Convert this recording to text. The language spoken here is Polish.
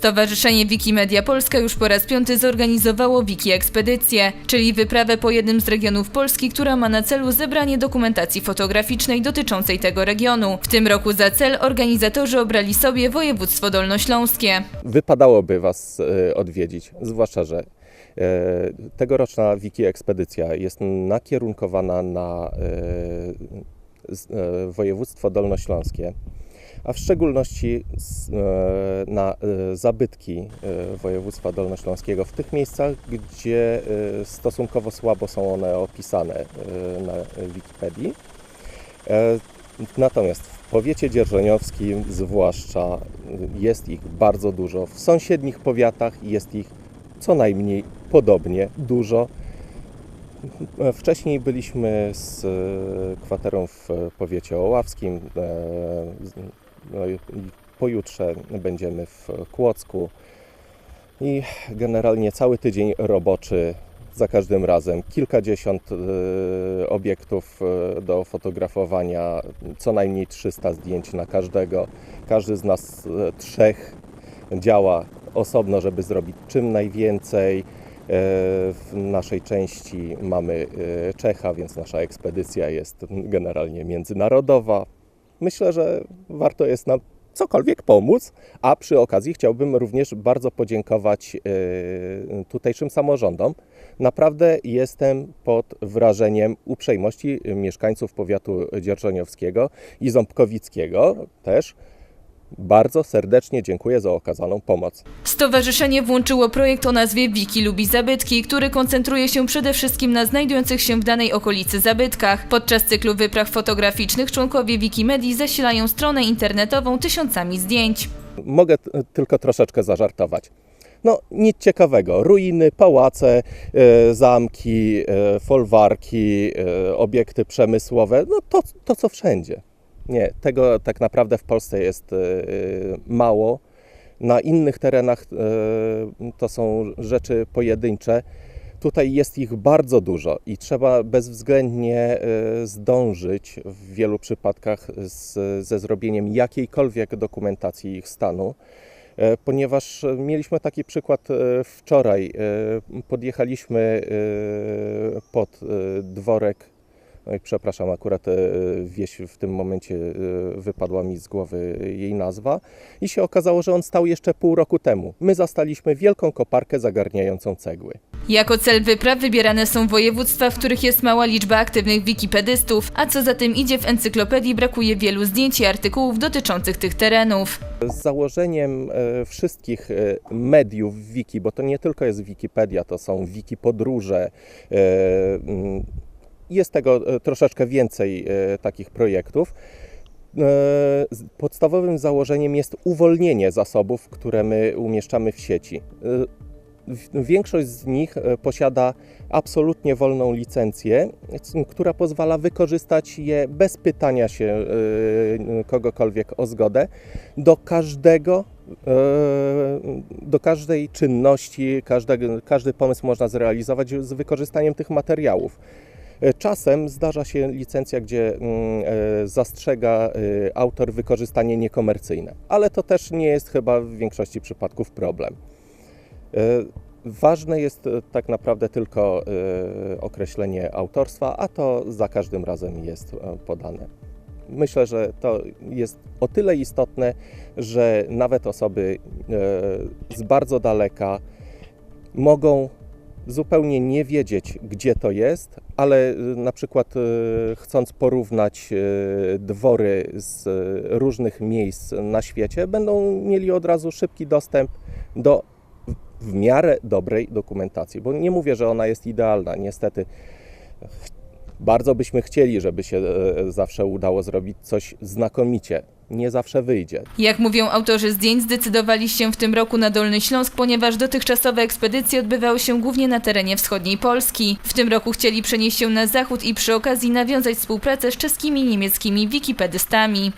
Stowarzyszenie Wikimedia Polska już po raz piąty zorganizowało Wiki Ekspedycję, czyli wyprawę po jednym z regionów Polski, która ma na celu zebranie dokumentacji fotograficznej dotyczącej tego regionu. W tym roku za cel organizatorzy obrali sobie województwo dolnośląskie. wypadałoby Was e, odwiedzić, zwłaszcza, że e, tegoroczna Wiki Ekspedycja jest nakierunkowana na e, województwo dolnośląskie, a w szczególności e, na e, zabytki e, województwa dolnośląskiego w tych miejscach, gdzie stosunkowo słabo są one opisane na Wikipedii. Natomiast w powiecie dzierżoniowskim zwłaszcza jest ich bardzo dużo. W sąsiednich powiatach jest ich co najmniej podobnie dużo. E, Wcześniej byliśmy z e, kwaterą w e, powiecie oławskim. no Pojutrze będziemy w Kłodzku. I generalnie cały tydzień roboczy za każdym razem. Kilkadziesiąt obiektów do fotografowania, co najmniej 300 zdjęć na każdego. Każdy z nas trzech działa osobno, żeby zrobić czym najwięcej. E, W naszej części mamy e, Czecha, więc nasza ekspedycja jest generalnie międzynarodowa. Myślę, że warto jest nam cokolwiek pomóc, a przy okazji chciałbym również bardzo podziękować e, tutejszym samorządom. Naprawdę jestem pod wrażeniem uprzejmości mieszkańców powiatu dzierżoniowskiego i ząbkowickiego też. Bardzo serdecznie dziękuję za okazaną pomoc. Stowarzyszenie włączyło projekt o nazwie Wiki lubi zabytki, który koncentruje się przede wszystkim na znajdujących się w danej okolicy zabytkach. Podczas cyklu wypraw fotograficznych członkowie Wikimedii zasilają stronę internetową tysiącami zdjęć. Mogę tylko troszeczkę zażartować. No, nic ciekawego. Ruiny, pałace, e, zamki, e, folwarki, e, obiekty przemysłowe, no to, to co wszędzie. Nie, tego tak naprawdę w Polsce jest e, mało. Na innych terenach e, to są rzeczy pojedyncze. Tutaj jest ich bardzo dużo i trzeba bezwzględnie zdążyć w wielu przypadkach z, ze zrobieniem jakiejkolwiek dokumentacji ich stanu, ponieważ mieliśmy taki przykład wczoraj. Podjechaliśmy pod dworek. No przepraszam, akurat e, wieś w tym momencie e, wypadła mi z głowy jej nazwa. I się okazało, że on stał jeszcze pół roku temu. My zastaliśmy wielką koparkę zagarniającą cegły. Jako cel wypraw wybierane są województwa, w których jest mała liczba aktywnych wikipedystów, a co za tym idzie w encyklopedii brakuje wielu zdjęć i artykułów dotyczących tych terenów. Z założeniem e, wszystkich mediów wiki, bo to nie tylko jest Wikipedia, to są wiki podróże. Jest tego e, troszeczkę więcej e, takich projektów. E, Podstawowym założeniem jest uwolnienie zasobów, które my umieszczamy w sieci. Większość z nich posiada absolutnie wolną licencję, która pozwala wykorzystać je bez pytania się kogokolwiek o zgodę do każdego, do każdej czynności, każdego, każdy pomysł można zrealizować z wykorzystaniem tych materiałów. Czasem zdarza się licencja, gdzie mm, e, zastrzega e, autor wykorzystanie niekomercyjne, ale to też nie jest chyba w większości przypadków problem. E, Ważne jest e, tak naprawdę tylko określenie autorstwa, a to za każdym razem jest podane. Myślę, że to jest o tyle istotne, że nawet osoby z bardzo daleka mogą zupełnie nie wiedzieć, gdzie to jest, ale e, na przykład e, chcąc porównać e, dwory z różnych miejsc na świecie, będą mieli od razu szybki dostęp do w miarę dobrej dokumentacji, bo nie mówię, że ona jest idealna. Niestety bardzo byśmy chcieli, żeby się zawsze udało zrobić coś znakomicie. Nie zawsze wyjdzie. Jak mówią autorzy zdjęć, zdecydowali się w tym roku na Dolny Śląsk, ponieważ dotychczasowe ekspedycje odbywały się głównie na terenie wschodniej Polski. W tym roku chcieli przenieść się na zachód i przy okazji nawiązać współpracę z czeskimi i niemieckimi wikipedystami.